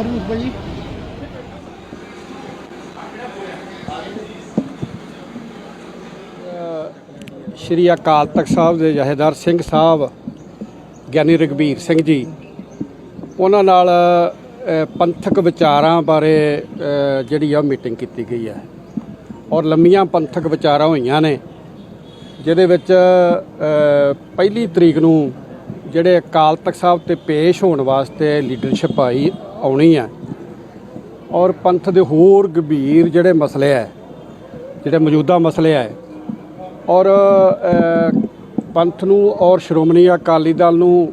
ਹੋਰ ਵੀ ਭਾਈ ਸ਼੍ਰੀ ਅਕਾਲ ਤਖਤ ਸਾਹਿਬ ਦੇ ਜਹੇਦਾਰ ਸਿੰਘ ਸਾਹਿਬ, ਗਿਆਨੀ ਰਗਵੀਰ ਸਿੰਘ ਜੀ। ਉਹਨਾਂ ਨਾਲ ਪੰਥਕ ਵਿਚਾਰਾਂ ਬਾਰੇ ਜਿਹੜੀ ਆ ਮੀਟਿੰਗ ਕੀਤੀ ਗਈ ਹੈ। ਔਰ ਲੰਮੀਆਂ ਪੰਥਕ ਵਿਚਾਰਾਂ ਹੋਈਆਂ ਨੇ, ਜਿਹਦੇ ਵਿੱਚ ਪਹਿਲੀ ਤਰੀਕ ਨੂੰ ਜਿਹੜੇ ਅਕਾਲ ਤਖਤ ਸਾਹਿਬ ਤੇ ਪੇਸ਼ ਹੋਣ ਵਾਸਤੇ ਲੀਡਰਸ਼ਿਪ ਆਈ ਆਉਣੀ ਹੈ। ਔਰ ਪੰਥ ਦੇ ਹੋਰ ਗੰਭੀਰ ਜਿਹੜੇ ਮਸਲੇ ਹੈ, ਜਿਹੜੇ ਮੌਜੂਦਾ ਮਸਲੇ ਹੈ, ਔਰ ਪੰਥ ਨੂੰ ਔਰ ਸ਼੍ਰੋਮਣੀ ਅਕਾਲੀ ਦਲ ਨੂੰ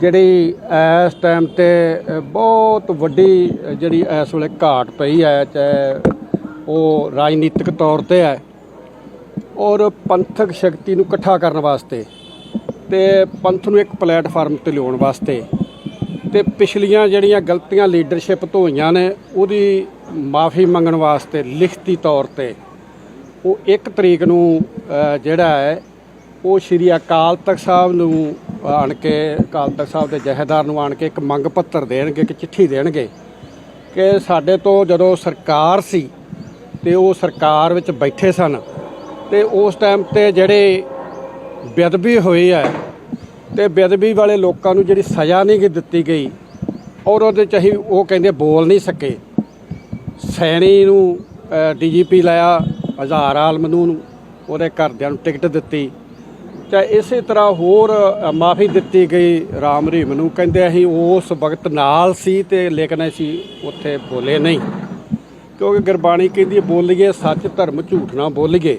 ਜਿਹੜੀ ਇਸ ਟਾਈਮ ਤੇ ਬਹੁਤ ਵੱਡੀ ਜਿਹੜੀ ਇਸ ਵੇਲੇ ਘਾਟ ਪਈ ਹੈ, ਚਾਹੇ ਉਹ ਰਾਜਨੀਤਿਕ ਤੌਰ ਤੇ ਹੈ, ਔਰ ਪੰਥਕ ਸ਼ਕਤੀ ਨੂੰ ਇਕੱਠਾ ਕਰਨ ਵਾਸਤੇ ਤੇ ਪੰਥ ਨੂੰ ਇੱਕ ਪਲੇਟਫਾਰਮ ਤੇ ਲਿਆਉਣ ਵਾਸਤੇ ਤੇ ਪਿਛਲੀਆਂ ਜਿਹੜੀਆਂ ਗਲਤੀਆਂ ਲੀਡਰਸ਼ਿਪ ਤੋਂ ਹੋਈਆਂ ਨੇ, ਉਹਦੀ ਮਾਫੀ ਮੰਗਣ ਵਾਸਤੇ ਲਿਖਤੀ ਤੌਰ ਤੇ ਉਹ 1 ਤਰੀਕ ਨੂੰ ਜਿਹੜਾ ਹੈ, ਉਹ ਸ਼੍ਰੀ ਅਕਾਲ ਤਖਤ ਸਾਹਿਬ ਨੂੰ ਆਣ ਕੇ, ਅਕਾਲ ਤਖਤ ਸਾਹਿਬ ਦੇ ਜਹੇਦਾਰ ਨੂੰ ਆਣ ਕੇ ਇੱਕ ਮੰਗ ਪੱਤਰ ਦੇਣਗੇ, ਇੱਕ ਚਿੱਠੀ ਦੇਣਗੇ ਕਿ ਸਾਡੇ ਤੋਂ ਜਦੋਂ ਸਰਕਾਰ ਸੀ ਤੇ ਉਹ ਸਰਕਾਰ ਵਿੱਚ ਬੈਠੇ ਸਨ ਤੇ ਉਸ ਟਾਈਮ ਤੇ ਜਿਹੜੇ ਬੇਅਦਬੀ ਹੋਈ ਹੈ ਤੇ ਬੇਅਦਬੀ ਵਾਲੇ ਲੋਕਾਂ ਨੂੰ ਜਿਹੜੀ ਸਜ਼ਾ ਨਹੀਂ ਗੀ ਦਿੱਤੀ ਗਈ, ਔਰ ਉਹਦੇ ਚ ਅਸੀਂ ਉਹ ਕਹਿੰਦੇ ਬੋਲ ਨਹੀਂ ਸਕੇ। ਸੈਣੀ ਨੂੰ ਡੀਜੀਪੀ ਲਾਇਆ, ਹਜ਼ਾਰ ਆਲਮ ਨੂੰ, ਉਹਦੇ ਘਰਦਿਆਂ ਨੂੰ ਟਿਕਟ ਦਿੱਤੀ। ਤੇ ਇਸੇ ਤਰ੍ਹਾਂ ਹੋਰ ਮਾਫੀ ਦਿੱਤੀ ਗਈ ਰਾਮ ਰਹੀਮ ਨੂੰ, ਕਹਿੰਦੇ ਅਸੀਂ ਉਸ ਵਕਤ ਨਾਲ ਸੀ ਤੇ ਲੇਕਿਨ ਅਸੀਂ ਉੱਥੇ ਬੋਲੇ ਨਹੀਂ। ਕਿਉਂਕਿ ਗੁਰਬਾਣੀ ਕਹਿੰਦੀ ਬੋਲੀਏ ਸੱਚ ਧਰਮ ਝੂਠ ਨਾ ਬੋਲੀਏ,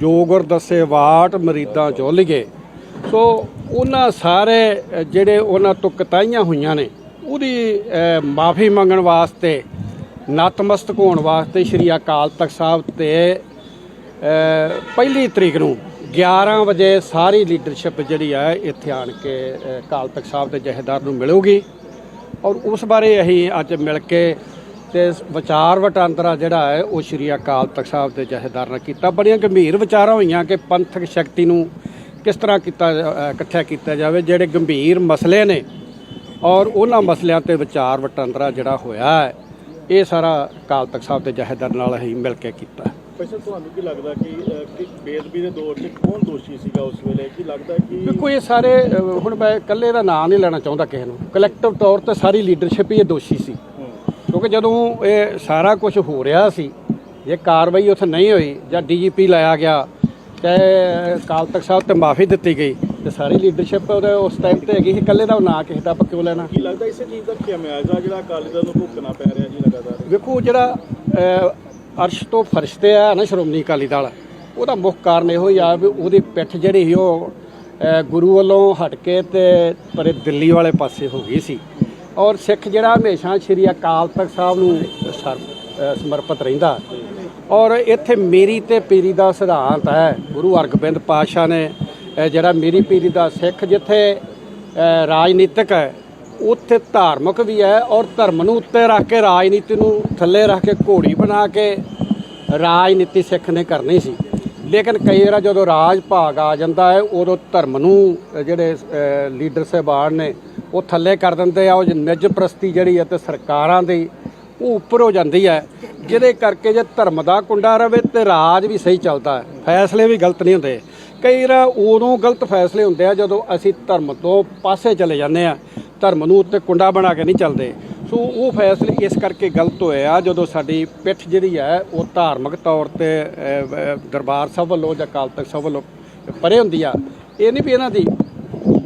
ਜੋ ਗੁਰ ਦੱਸੇ ਵਾਟ ਮਰੀਦਾਂ ਚੋਲੀਏ ਸੋ ਉਹਨਾਂ ਸਾਰੇ ਜਿਹੜੇ ਉਹਨਾਂ ਤੋਂ ਕਤਾਈਆਂ ਹੋਈਆਂ ਨੇ, ਉਹਦੀ ਮਾਫੀ ਮੰਗਣ ਵਾਸਤੇ, ਨਤਮਸਤਕ ਹੋਣ ਵਾਸਤੇ ਸ਼੍ਰੀ ਅਕਾਲ ਤਖਤ ਸਾਹਿਬ ਤੇ ਪਹਿਲੀ ਤਰੀਕ ਨੂੰ 11 ਵਜੇ ਸਾਰੀ ਲੀਡਰਸ਼ਿਪ ਜਿਹੜੀ ਹੈ ਇੱਥੇ ਆਣ ਕੇ ਅਕਾਲ ਤਖਤ ਸਾਹਿਬ ਦੇ ਜਹੇਦਾਰ ਨੂੰ ਮਿਲੂਗੀ। ਔਰ ਉਸ ਬਾਰੇ ਅਸੀਂ ਅੱਜ ਮਿਲ ਕੇ ਤੇ ਵਿਚਾਰ ਵਟਾਂਦਰਾ ਜਿਹੜਾ ਹੈ, ਉਹ ਸ਼੍ਰੀ ਅਕਾਲ ਤਖਤ ਸਾਹਿਬ ਦੇ ਜਹੇਦਾਰ ਨਾਲ ਕੀਤਾ। ਬੜੀਆਂ ਗੰਭੀਰ ਵਿਚਾਰਾਂ ਹੋਈਆਂ ਕਿ ਪੰਥਕ ਸ਼ਕਤੀ ਨੂੰ ਕਿਸ ਤਰ੍ਹਾਂ ਕੀਤਾ ਇਕੱਠਿਆ ਕੀਤਾ ਜਾਵੇ ਜਿਹੜੇ ਗੰਭੀਰ ਮਸਲੇ ਨੇ ਔਰ ਉਹਨਾਂ ਮਸਲਿਆਂ ਤੇ ਵਿਚਾਰ ਵਟਾਂਦਰਾ ਜਿਹੜਾ ਹੋਇਆ ਹੈ ਇਹ ਸਾਰਾ ਅਕਾਲ ਤਖਤ ਸਾਹਿਬ ਦੇ ਜਹੇਦਾਰ ਨਾਲ ਅਸੀਂ ਮਿਲ ਕੇ ਕੀਤਾ। ਪੈਸਾ ਤੁਹਾਨੂੰ ਕੀ ਲੱਗਦਾ ਕਿ ਅਹ, ਕਿ ਬੇਦਬੀ ਦੇ ਦੌਰ 'ਚ ਕੌਣ ਦੋਸ਼ੀ ਸੀਗਾ ਉਸ ਵੇਲੇ? ਕੀ ਲੱਗਦਾ ਕਿ ਦੇਖੋ ਇਹ ਸਾਰੇ ਹੁਣ ਮੈਂ ਇਕੱਲੇ ਦਾ ਨਾਂ ਨਹੀਂ ਲੈਣਾ ਚਾਹੁੰਦਾ ਕਿਸੇ ਨੂੰ। ਕਲੈਕਟਿਵ ਤੌਰ ਤੇ ਸਾਰੀ ਲੀਡਰਸ਼ਿਪ ਹੀ ਇਹ ਦੋਸ਼ੀ ਸੀ। ਕਿਉਂਕਿ ਜਦੋਂ ਇਹ ਸਾਰਾ ਕੁਝ ਹੋ ਰਿਹਾ ਸੀ ਜੇ ਕਾਰਵਾਈ ਉੱਥੇ ਨਹੀਂ ਹੋਈ ਜਾਂ ਡੀਜੀਪੀ ਲਾਇਆ ਗਿਆ ਚਾਹੇ ਅਕਾਲ ਤਖਤ ਸਾਹਿਬ ਤੇ ਮਾਫੀ ਦਿੱਤੀ ਗਈ ਤੇ ਸਾਰੀ ਲੀਡਰਸ਼ਿਪ ਉਹਦੇ ਉਸ ਟਾਈਮ ਤੇ ਹੈਗੀ ਸੀ ਇਕੱਲੇ ਦਾ ਨਾਂ ਕਿਸੇ ਦਾ ਆਪਾਂ ਕਿਉਂ ਲੈਣਾ? ਕੀ ਲੱਗਦਾ ਇਸੇ ਚੀਜ਼ ਦਾ ਖਿਆਮਿਆਜ਼ਾ ਜਿਹੜਾ ਅਕਾਲੀ ਦਲ ਨੂੰ ਭੁਗਤਣਾ ਪੈ ਰਿਹਾ ਜੀ ਲਗਾਤਾਰ? ਵੇਖੋ ਜਿਹੜਾ ਅਰਸ਼ ਤੋਂ ਫਰਸ਼ ਤੇ ਆ ਨਾ ਸ਼੍ਰੋਮਣੀ ਅਕਾਲੀ ਦਲ ਉਹਦਾ ਮੁੱਖ ਕਾਰਨ ਇਹੋ ਹੀ ਆ ਵੀ ਉਹਦੀ ਪਿੱਠ ਜਿਹੜੀ ਸੀ ਉਹ ਗੁਰੂ ਵੱਲੋਂ ਹਟ ਕੇ ਤੇ ਪਰੇ ਦਿੱਲੀ ਵਾਲੇ ਪਾਸੇ ਹੋ ਗਈ ਸੀ। ਔਰ ਸਿੱਖ ਜਿਹੜਾ ਹਮੇਸ਼ਾ ਸ਼੍ਰੀ ਅਕਾਲ ਤਖਤ ਸਾਹਿਬ ਨੂੰ ਸਮਰਪਿਤ ਰਹਿੰਦਾ। ਔਰ ਇੱਥੇ ਮੇਰੀ ਤੇ ਪੀਰੀ ਦਾ ਸਿਧਾਂਤ ਹੈ, ਗੁਰੂ ਹਰਗੋਬਿੰਦ ਪਾਤਸ਼ਾਹ ਨੇ ਜਿਹੜਾ ਮੇਰੀ ਪੀਰੀ ਦਾ ਸਿੱਖ ਜਿੱਥੇ ਰਾਜਨੀਤਿਕ ਹੈ, ਉੱਥੇ ਧਾਰਮਿਕ ਵੀ ਹੈ ਔਰ ਧਰਮ ਨੂੰ ਉੱਤੇ ਰੱਖ ਕੇ, ਰਾਜਨੀਤੀ ਨੂੰ ਥੱਲੇ ਰੱਖ ਕੇ, ਘੋੜੀ ਬਣਾ ਕੇ ਰਾਜਨੀਤੀ ਸਿੱਖ ਨੇ ਕਰਨੀ ਸੀ। ਲੇਕਿਨ ਕਈ ਵਾਰ ਜਦੋਂ ਰਾਜ ਭਾਗ ਆ ਜਾਂਦਾ ਹੈ, ਉਦੋਂ ਧਰਮ ਨੂੰ ਜਿਹੜੇ ਲੀਡਰ ਸਾਹਿਬਾਨ ਨੇ, ਉਹ ਥੱਲੇ ਕਰ ਦਿੰਦੇ ਆ, ਉਹ ਨਿੱਜ ਪ੍ਰਸਤੀ ਜਿਹੜੀ ਹੈ ਤੇ ਸਰਕਾਰਾਂ ਦੀ ਉਹ ਉੱਪਰ ਹੋ ਜਾਂਦੀ ਹੈ, ਜਿਹਦੇ ਕਰਕੇ ਜੇ ਧਰਮ ਦਾ ਕੁੰਡਾ ਰਵੇ ਤੇ ਰਾਜ ਵੀ ਸਹੀ ਚੱਲਦਾ ਹੈ। ਫੈਸਲੇ ਵੀ ਗਲਤ ਨਹੀਂ ਹੁੰਦੇ। ਕਈ ਵਾਰ ਉਦੋਂ ਗਲਤ ਫੈਸਲੇ ਹੁੰਦੇ ਆ ਜਦੋਂ ਅਸੀਂ ਧਰਮ ਤੋਂ ਪਾਸੇ ਚਲੇ ਜਾਂਦੇ ਆ, ਧਰਮ ਨੂੰ ਉੱਤੇ ਕੁੰਡਾ ਬਣਾ ਕੇ ਨਹੀਂ ਚੱਲਦੇ। ਸੋ ਉਹ ਫੈਸਲੇ ਇਸ ਕਰਕੇ ਗਲਤ ਹੋਏ ਆ, ਜਦੋਂ ਸਾਡੀ ਪਿੱਠ ਜਿਹੜੀ ਹੈ, ਉਹ ਧਾਰਮਿਕ ਤੌਰ ਤੇ ਦਰਬਾਰ ਸਾਹਿਬ ਵੱਲੋਂ ਜਾਂ ਅਕਾਲ ਤਖਤ ਸਾਹਿਬ ਵੱਲੋਂ ਪਰੇ ਹੁੰਦੀ ਆ। ਇਹ ਨਹੀਂ ਵੀ ਇਹਨਾਂ ਦੀ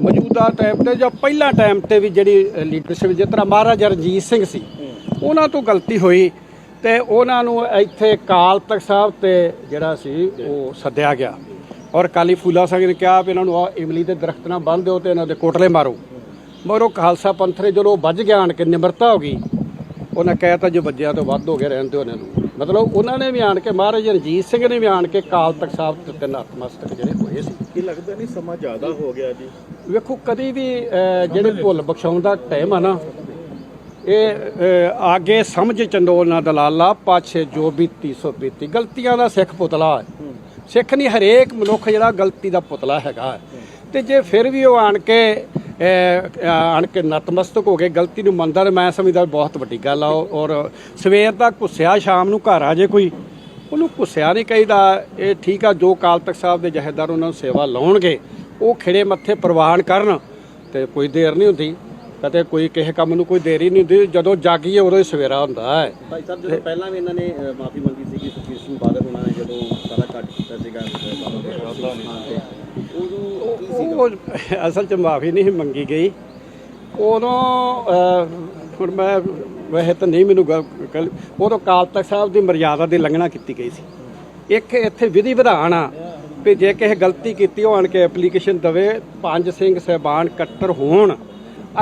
ਮੌਜੂਦਾ ਟਾਈਮ ਤੇ ਜਾਂ ਪਹਿਲਾ ਟਾਈਮ ਤੇ ਵੀ ਜਿਹੜੀ ਲੀਡਰਸ਼ਿਪ ਜਿਸ ਤਰ੍ਹਾਂ ਮਹਾਰਾਜਾ ਰਣਜੀਤ ਸਿੰਘ ਸੀ ਉਹਨਾਂ ਤੋਂ ਗਲਤੀ ਹੋਈ ਤੇ ਉਹਨਾਂ ਨੂੰ ਇੱਥੇ ਕਾਲ ਤਖਤ ਸਾਹਿਬ ਤੇ ਜਿਹੜਾ ਸੀ ਉਹ ਸੱਦਿਆ ਗਿਆ। ਔਰ ਕਾਲੀ ਫੂਲਾ ਸਿੰਘ ਨੇ ਕਿਹਾ ਵੀ ਇਹਨਾਂ ਨੂੰ ਆਹ ਇਮਲੀ ਦੇ ਦਰਖਤ ਨਾਲ ਬੰਨ੍ਹ ਦਿਓ ਤੇ ਇਹਨਾਂ ਦੇ ਕੋਟਲੇ ਮਾਰੋ। ਮਗਰ ਉਹ ਖਾਲਸਾ ਪੰਥ ਨੇ ਜਦੋਂ ਵੱਜ ਗਿਆ ਆਣ ਕੇ ਨਿਮਰਤਾ ਹੋ ਗਈ ਉਹਨਾਂ ਕਹਿਤਾ ਜੋ ਵੱਜਿਆ ਤੋਂ ਵੱਧ ਹੋ ਗਿਆ ਰਹਿਣ ਦਿਓ ਉਹਨਾਂ ਨੂੰ। ਮਤਲਬ ਉਹਨਾਂ ਨੇ ਵੀ ਆਣ ਕੇ ਮਹਾਰਾਜਾ ਰਣਜੀਤ ਸਿੰਘ ਨੇ ਵੀ ਆਣ ਕੇ ਕਾਲ ਤਖਤ ਸਾਹਿਬ ਤੇ ਤਿੰਨ ਨਤਮਸਤਕ ਜਿਹੜੇ ਹੋਏ ਸੀ। ਕੀ ਲੱਗਦਾ ਨਹੀਂ ਸਮਾਂ ਜ਼ਿਆਦਾ ਹੋ ਗਿਆ ਜੀ? ਵੇਖੋ ਕਦੀ ਵੀ ਜਿਹੜੇ ਭੁੱਲ ਬਖਸ਼ਾਉਣ ਦਾ ਟਾਈਮ ਆ ਨਾ ਇਹ ਆਗੇ ਸਮਝ ਚੰਡੋਲ ਨਾ ਦਲਾਲਾ ਪਾਛੇ ਜੋ ਬੀਤੀ ਸੋ ਬੀਤੀ। ਗਲਤੀਆਂ ਦਾ ਸਿੱਖ ਪੁਤਲਾ ਹੈ। ਸਿੱਖ ਨਹੀਂ ਹਰੇਕ ਮਨੁੱਖ ਜਿਹੜਾ ਗਲਤੀ ਦਾ ਪੁਤਲਾ ਹੈਗਾ। ਤੇ ਜੇ ਫਿਰ ਵੀ ਉਹ ਆਣ ਕੇ ਆਣ ਕੇ ਨਤਮਸਤਕ ਹੋ ਕੇ ਗਲਤੀ ਨੂੰ ਮੰਨਦਾ ਤੇ ਮੈਂ ਸਮਝਦਾ ਬਹੁਤ ਵੱਡੀ ਗੱਲ ਆ। ਔਰ ਸਵੇਰ ਦਾ ਘੁੱਸਿਆ ਸ਼ਾਮ ਨੂੰ ਘਰ ਆ ਜੇ ਕੋਈ। ਉਹਨੂੰ ਘੁੱਸਿਆ ਨਹੀਂ ਕਹੀਦਾ। ਇਹ ਠੀਕ ਆ ਜੋ ਕਾਲ ਤਖਤ ਸਾਹਿਬ ਦੇ ਜਹੇਦਾਰ ਉਹਨਾਂ ਨੂੰ ਸੇਵਾ ਲਾਉਣਗੇ ਉਹ ਖਿੜੇ ਮੱਥੇ ਪ੍ਰਵਾਨ ਕਰਨ ਤੇ ਕੋਈ ਦੇਰ ਨਹੀਂ ਹੁੰਦੀ। ਕਦੇ ਕੋਈ ਕਿਸੇ ਕੰਮ ਨੂੰ ਕੋਈ ਦੇਰੀ ਨਹੀਂ ਹੁੰਦੀ ਜਦੋਂ ਜਾਗੀਏ ਉਦੋਂ ਹੀ ਸਵੇਰਾ ਹੁੰਦਾ ਹੈ। ਭਾਈ ਸਾਹਿਬ ਜਦੋਂ ਪਹਿਲਾਂ ਵੀ ਇਹਨਾਂ ਨੇ ਮਾਫੀ ਮੰਗੀ ਸੀਗੀ ਸੁਖਬੀਰ ਸਿੰਘ ਬਾਦਲ ਉਹਨਾਂ ਨੇ ਜਦੋਂ ਸਾਰਾ ਕੱਟ ਕੀਤਾ ਸੀਗਾ ਉਦੋਂ ਕੀ ਸੀ? ਉਹ ਅਸਲ 'ਚ ਮਾਫੀ ਨਹੀਂ ਸੀ ਮੰਗੀ ਗਈ। ਉਦੋਂ ਹੁਣ ਮੈਂ ਵੈਸੇ ਤਾਂ ਨਹੀਂ ਮੈਨੂੰ ਉਦੋਂ ਕਾਲ ਤਖਤ ਸਾਹਿਬ ਦੀ ਮਰਿਆਦਾ ਦੀ ਲੰਘਣਾ ਕੀਤੀ ਗਈ ਸੀ। ਇੱਕ ਇੱਥੇ ਵਿਧੀ ਵਿਧਾਨ ਆ ਵੀ ਜੇ ਕਿਸੇ ਗਲਤੀ ਕੀਤੀ ਉਹ ਆਣ ਕੇ ਐਪਲੀਕੇਸ਼ਨ ਦਵੇ ਪੰਜ ਸਿੰਘ ਸਹਿਬਾਨ ਕੱਟਰ ਹੋਣ।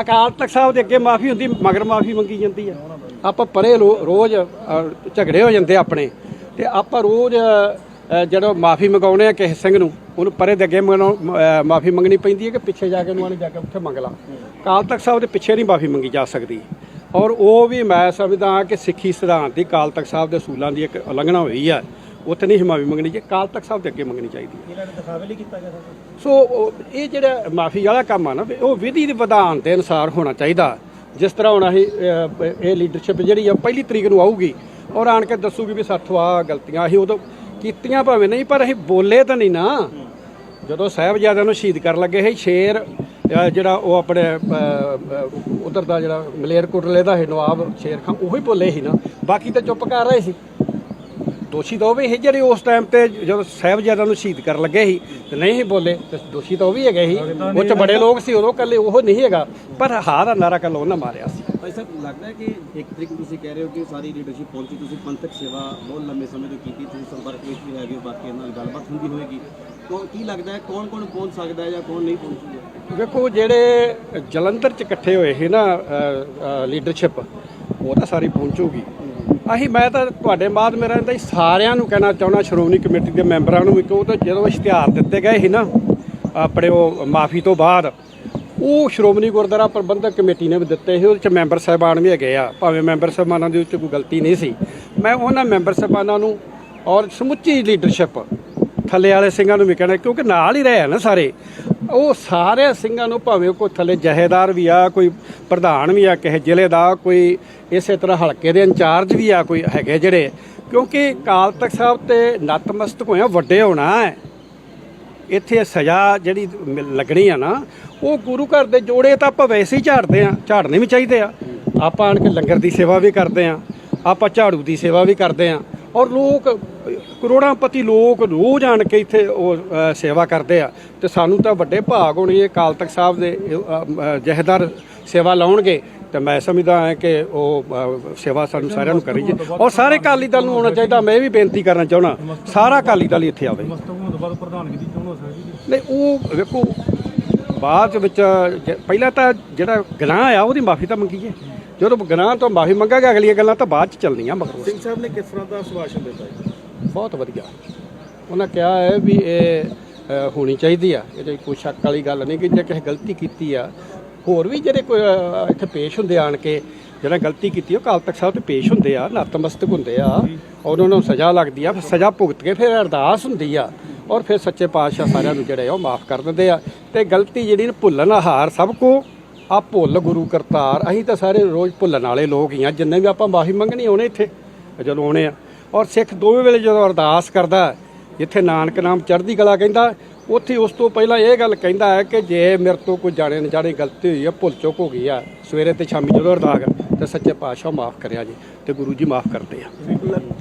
ਅਕਾਲ ਤਖਤ ਸਾਹਿਬ ਦੇ ਅੱਗੇ ਮਾਫੀ ਹੁੰਦੀ ਮਗਰ ਮਾਫੀ ਮੰਗੀ ਜਾਂਦੀ ਆ। ਆਪਾਂ ਪਰੇ ਲੋ- ਰੋਜ਼ ਝਗੜੇ ਹੋ ਜਾਂਦੇ ਆਪਣੇ। ਤੇ ਆਪਾਂ ਰੋਜ਼ ਅਹ, ਜਦੋਂ ਮਾਫੀ ਮੰਗਾਉਣੇ ਆ ਕਿਸੇ ਸਿੰਘ ਨੂੰ ਉਹਨੂੰ ਪਰੇ ਦੇ ਅੱਗੇ ਮਾਫੀ ਮੰਗਣੀ ਪੈਂਦੀ ਹੈ ਕਿ ਪਿੱਛੇ ਜਾ ਕੇ ਉਹਨੂੰ ਆਣ ਜਾ ਕੇ ਉੱਥੇ ਮੰਗ ਲਾ। ਕਾਲ ਤਖਤ ਸਾਹਿਬ ਦੇ ਪਿੱਛੇ ਨਹੀਂ ਮਾਫੀ ਮੰਗੀ ਜਾ ਸਕਦੀ। ਔਰ ਉਹ ਵੀ ਮੈਂ ਸਮਝਦਾ ਹਾਂ ਕਿ ਸਿੱਖੀ ਸਿਧਾਂਤ ਦੀ ਕਾਲ ਤਖਤ ਸਾਹਿਬ ਦੇ ਅਸੂਲਾਂ ਦੀ ਇੱਕ ਉਲੰਘਣਾ ਹੋਈ ਆ। ਉੱਥੇ ਨਹੀਂ ਮਾਫੀ ਮੰਗਣੀ ਜੇ ਕਾਲ ਤਖਤ ਸਾਹਿਬ ਦੇ ਅੱਗੇ ਮੰਗਣੀ ਚਾਹੀਦੀ ਹੈ। ਇਹਨਾਂ ਨੇ ਦਿਖਾਵੇ ਲਈ ਕੀਤਾ ਗਿਆ ਸੋ ਉਹ- ਇਹ ਜਿਹੜਾ ਮਾਫੀ ਵਾਲਾ ਕੰਮ ਆ ਨਾ ਵੀ ਉਹ ਵਿਧੀ ਦੇ ਵਿਧਾਨ ਦੇ ਅਨੁਸਾਰ ਹੋਣਾ ਚਾਹੀਦਾ। ਜਿਸ ਤਰ੍ਹਾਂ ਹੁਣ ਅਸੀਂ ਇਹ ਲੀਡਰਸ਼ਿਪ ਜਿਹੜੀ ਆ ਪਹਿਲੀ ਤਰੀਕ ਨੂੰ ਆਊਗੀ। ਔਰ ਆਣ ਕੇ ਦੱਸੂਗੀ ਵੀ ਸਾਥੋਂ ਆ ਗਲਤੀਆਂ ਅਸੀਂ ਉਦੋਂ ਕੀਤੀਆਂ ਭਾਵੇਂ ਨਹੀਂ ਪਰ ਅਸੀਂ ਬੋਲੇ ਤਾਂ ਨਹੀਂ ਨਾ। ਜਦੋਂ ਸਾਹਿਬਜ਼ਾਦਿਆਂ ਨੂੰ ਸ਼ਹੀਦ ਕਰਨ ਲੱਗੇ ਸੀ ਸ਼ੇਰ ਜਿਹੜਾ ਉਹ ਆਪਣੇ ਉਧਰ ਦਾ ਜਿਹੜਾ ਮਲੇਰਕੋਟਲੇ ਦਾ ਹੈ ਨਵਾਬ ਸ਼ੇਰ ਖਾਨ ਉਹੀ ਬੋਲੇ ਸੀ ਨਾ। ਬਾਕੀ ਤਾਂ ਚੁੱਪ ਕਰ ਰਹੇ ਸੀ। ਦੋਸ਼ੀ ਤਾਂ ਉਹ ਵੀ ਸੀ ਜਿਹੜੇ ਉਸ ਟਾਈਮ ਤੇ ਜਦੋਂ ਸਾਹਿਬਜ਼ਾਦਿਆਂ ਨੂੰ ਸ਼ਹੀਦ ਕਰਨ ਲੱਗੇ ਸੀ ਤੇ ਨਹੀਂ ਸੀ ਬੋਲੇ ਤੇ ਦੋਸ਼ੀ ਤਾਂ ਉਹ ਵੀ ਹੈਗੇ ਸੀ। ਉਹ ਚ ਬੜੇ ਲੋਕ ਸੀ ਉਦੋਂ ਕੱਲੇ ਉਹ ਨਹੀਂ ਹੈਗਾ ਪਰ ਹਾਂ ਦਾ ਨਾਰਾ ਕੱਲ ਉਹਨਾਂ ਮਾਰਿਆ ਸੀ। ਭਾਈ ਸਾਹਿਬ ਲੱਗਦਾ ਹੈ ਕਿ ਇੱਕ ਤਰੀਕ ਤੁਸੀਂ ਕਹਿ ਰਹੇ ਹੋ ਕਿ ਸਾਰੀ ਲੀਡਰਸ਼ਿਪ ਪਹੁੰਚੀ ਤੁਸੀਂ ਪੰਥਕ ਸੇਵਾ ਬਹੁਤ ਲੰਬੇ ਸਮੇਂ ਤੋਂ ਕੀਤੀ ਤੁਸੀਂ ਸੰਪਰਕ ਵਿੱਚ ਵੀ ਹੈਗੇ ਹੋ ਬਾਕੀ ਨਾਲ ਗੱਲਬਾਤ ਹੁੰਦੀ ਹੋਏਗੀ। ਕੌਣ ਕੀ ਲੱਗਦਾ ਹੈ ਕੌਣ ਕੌਣ ਪਹੁੰਚ ਸਕਦਾ ਹੈ ਜਾਂ ਕੌਣ ਨਹੀਂ ਪਹੁੰਚੂਗਾ ਵੇਖੋ ਜਿਹੜੇ ਜਲੰਧਰ ਚ ਇਕੱਠੇ ਹੋਏ ਸੀ ਨਾ ਲੀਡਰਸ਼ਿਪ ਉਹ ਤਾਂ ਸਾਰੀ ਪਹੁੰਚੂਗੀ। ਅਸੀਂ ਮੈਂ ਤਾਂ ਤੁਹਾਡੇ ਬਾਅਦ ਮੇਰਾ ਇਹਦਾ ਸਾਰਿਆਂ ਨੂੰ ਕਹਿਣਾ ਚਾਹੁੰਦਾ, ਸ਼੍ਰੋਮਣੀ ਕਮੇਟੀ ਦੇ ਮੈਂਬਰਾਂ ਨੂੰ ਵੀ ਕਿ ਉਹ ਤਾਂ ਜਦੋਂ ਇਸ਼ਤਿਹਾਰ ਦਿੱਤੇ ਗਏ ਸੀ ਨਾ, ਆਪਣੇ ਉਹ ਮਾਫੀ ਤੋਂ ਬਾਅਦ, ਉਹ ਸ਼੍ਰੋਮਣੀ ਗੁਰਦੁਆਰਾ ਪ੍ਰਬੰਧਕ ਕਮੇਟੀ ਨੇ ਵੀ ਦਿੱਤੇ ਸੀ, ਉਹਦੇ ਚ ਮੈਂਬਰ ਸਾਹਿਬਾਨ ਵੀ ਹੈਗੇ ਆ, ਭਾਵੇਂ ਮੈਂਬਰ ਸਾਹਿਬਾਨਾਂ ਦੇ ਵਿੱਚ ਕੋਈ ਗਲਤੀ ਨਹੀਂ ਸੀ। ਮੈਂ ਉਹਨਾਂ ਮੈਂਬਰ ਸਾਹਿਬਾਨਾਂ ਨੂੰ ਔਰ ਸਮੁੱਚੀ ਲੀਡਰਸ਼ਿਪ ਥੱਲੇ ਵਾਲੇ ਸਿੰਘਾਂ ਨੂੰ ਵੀ ਕਹਿਣਾ, ਕਿਉਂਕਿ ਨਾਲ ਹੀ ਰਹੇ ਆ ਨਾ ਸਾਰੇ। ਉਹ ਸਾਰੇ ਸਿੰਘਾਂ ਨੂੰ ਭਾਵੇਂ ਕੋਈ ਥੱਲੇ ਜਹੇਦਾਰ ਵੀ ਆ, ਕੋਈ ਪ੍ਰਧਾਨ ਵੀ ਆ, ਕਿਸੇ ਜ਼ਿਲ੍ਹੇ ਦਾ, ਕੋਈ ਇਸੇ ਤਰ੍ਹਾਂ ਹਲਕੇ ਦੇ ਇੰਚਾਰਜ ਵੀ ਆ, ਕੋਈ ਹੈਗੇ ਜਿਹੜੇ, ਕਿਉਂਕਿ ਕਾਲ ਤਖਤ ਸਾਹਿਬ ਤੇ ਨਤਮਸਤਕ ਹੋਇਆ, ਵੱਡੇ ਹੋਣਾ ਹੈ। ਇੱਥੇ ਸਜ਼ਾ ਜਿਹੜੀ ਲੱਗਣੀ ਆ ਨਾ, ਉਹ ਗੁਰੂ ਘਰ ਦੇ ਜੋੜੇ ਤਾਂ ਆਪਾਂ ਵੈਸੇ ਹੀ ਝਾੜਦੇ ਆ, ਝਾੜਨੇ ਵੀ ਚਾਹੀਦੇ ਆ। ਆਪਾਂ ਆਣ ਕੇ ਲੰਗਰ ਦੀ ਸੇਵਾ ਵੀ ਕਰਦੇ ਆ, ਆਪਾਂ ਝਾੜੂ ਦੀ ਸੇਵਾ ਵੀ ਕਰਦੇ ਆ। ਔਰ ਲੋਕ ਕਰੋੜਾਂ ਪਤੀ ਲੋਕ ਰੋਜ਼ ਆਣ ਕੇ ਇੱਥੇ ਉਹ ਸੇਵਾ ਕਰਦੇ ਆ। ਤੇ ਸਾਨੂੰ ਤਾਂ ਵੱਡੇ ਭਾਗ ਹੋਣੀ ਇਹ ਕਾਲ ਤਖਤ ਸਾਹਿਬ ਦੇ ਜਹੇਦਾਰ ਸੇਵਾ ਲਾਉਣਗੇ। ਤੇ ਮੈਂ ਸਮਝਦਾ ਹਾਂ ਕਿ ਉਹ ਸੇਵਾ ਸਾਨੂੰ ਸਾਰਿਆਂ ਨੂੰ ਕਰੀ ਜੇ ਔਰ ਸਾਰੇ ਅਕਾਲੀ ਦਲ ਨੂੰ ਆਉਣਾ ਚਾਹੀਦਾ। ਮੈਂ ਵੀ ਬੇਨਤੀ ਕਰਨਾ ਚਾਹੁੰਦਾ ਸਾਰਾ ਅਕਾਲੀ ਦਲ ਇੱਥੇ ਆਵੇ। ਨਹੀਂ ਉਹ ਵੇਖੋ ਬਾਅਦ ਵਿੱਚ ਪਹਿਲਾਂ ਤਾਂ ਜਿਹੜਾ ਗੁਨਾਹ ਆ ਉਹਦੀ ਮਾਫੀ ਤਾਂ ਮੰਗੀਏ। ਜਦੋਂ ਗੁਨਾਹ ਤੋਂ ਮਾਫੀ ਮੰਗਾਂਗੇ ਅਗਲੀਆਂ ਗੱਲਾਂ ਤਾਂ ਬਾਅਦ ਚ ਚੱਲਣੀਆਂ ਮਗਰੋਂ। ਸਿੰਘ ਸਾਹਿਬ ਨੇ ਕਿਸ ਤਰ੍ਹਾਂ ਦਾ ਸੁਭਾਸ਼ਣ ਦਿੱਤਾ ਜੀ? ਬਹੁਤ ਵਧੀਆ। ਉਹਨਾਂ ਕਿਹਾ ਹੈ ਵੀ ਇਹ ਅ, ਹੋਣੀ ਚਾਹੀਦੀ ਆ। ਇਹਦੇ ਕੋਈ ਸ਼ੱਕ ਵਾਲੀ ਗੱਲ ਨਹੀਂ ਕਿ ਜੇ ਕਿਸੇ ਗਲਤੀ ਕੀਤੀ ਆ ਹੋਰ ਵੀ ਜਿਹੜੇ ਕੋਈ ਅ, ਇੱਥੇ ਪੇਸ਼ ਹੁੰਦੇ ਆਣ ਕੇ ਜਿਹੜਾ ਗਲਤੀ ਕੀਤੀ ਉਹ ਕਾਲ ਤਖਤ ਸਾਹਿਬ ਤੇ ਪੇਸ਼ ਹੁੰਦੇ ਆ ਨਤਮਸਤਕ ਹੁੰਦੇ ਆ। ਔਰ ਉਹਨਾਂ ਨੂੰ ਸਜ਼ਾ ਲੱਗਦੀ ਆ ਫਿਰ ਸਜ਼ਾ ਭੁਗਤ ਕੇ ਫਿਰ ਅਰਦਾਸ ਹੁੰਦੀ ਆ। ਔਰ ਫਿਰ ਸੱਚੇ ਪਾਤਸ਼ਾਹ ਸਾਰਿਆਂ ਨੂੰ ਜਿਹੜੇ ਆ ਉਹ ਮਾਫ ਕਰ ਦਿੰਦੇ ਆ। ਤੇ ਗਲਤੀ ਜਿਹੜੀ ਨੂੰ ਭੁੱਲਣ ਹਾਰ ਸਭ ਕੋ ਆ ਭੁੱਲ ਗੁਰੂ ਕਰਤਾਰ। ਅਸੀਂ ਤਾਂ ਸਾਰੇ ਰੋਜ਼ ਭੁੱਲਣ ਵਾਲੇ ਲੋਕ ਹੀ ਆ। ਜਿੰਨੇ ਵੀ ਆਪਾਂ ਮਾਫੀ ਮੰਗਣੀ ਆਉਣੇ ਇੱਥੇ ਜਦੋਂ ਆਉਣੇ ਆ। ਔਰ ਸਿੱਖ ਦੋਵੇਂ ਵੇਲੇ ਜਦੋਂ ਅਰਦਾਸ ਕਰਦਾ, ਜਿੱਥੇ ਨਾਨਕ ਨਾਮ ਚੜ੍ਹਦੀ ਕਲਾ ਕਹਿੰਦਾ, ਉੱਥੇ ਉਸ ਤੋਂ ਪਹਿਲਾਂ ਇਹ ਗੱਲ ਕਹਿੰਦਾ ਹੈ ਕਿ ਜੇ ਮੇਰੇ ਤੋਂ ਕੋਈ ਜਾਣੇ ਨਾ ਜਾਣੇ ਗਲਤੀ ਹੋਈ ਹੈ, ਭੁੱਲ ਚੁੱਕ ਹੋ ਗਈ ਆ, ਸਵੇਰੇ ਤੇ ਸ਼ਾਮੀ ਜਦੋਂ ਅਰਦਾਸ ਤੇ ਸੱਚੇ ਪਾਤਸ਼ਾਹ ਮਾਫ ਕਰਿਆ ਜੀ, ਤੇ ਗੁਰੂ ਜੀ ਮਾਫ ਕਰਦੇ ਆ।